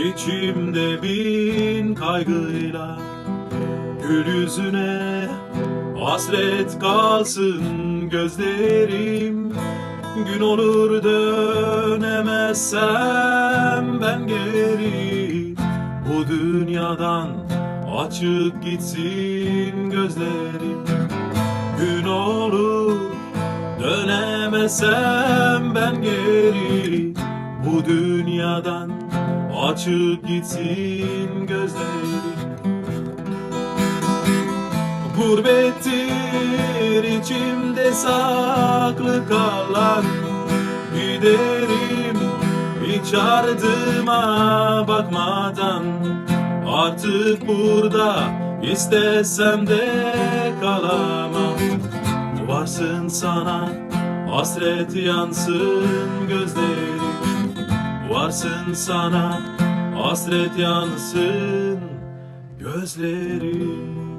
İçimde bin kaygıyla Gül yüzüne hasret kalsın gözlerim. Gün olur dönemezsem ben geri Bu dünyadan açık gitsin gözlerim. Gün olur dönemezsem ben geri Bu dünyadan açık gitsin gözlerim. Gurbettir içimde saklı kalan Giderim hiç ardıma bakmadan. Artık burada istesem de kalamam. Varsın sana hasret yansın gözlerim Varsın sana hasret yansın gözlerim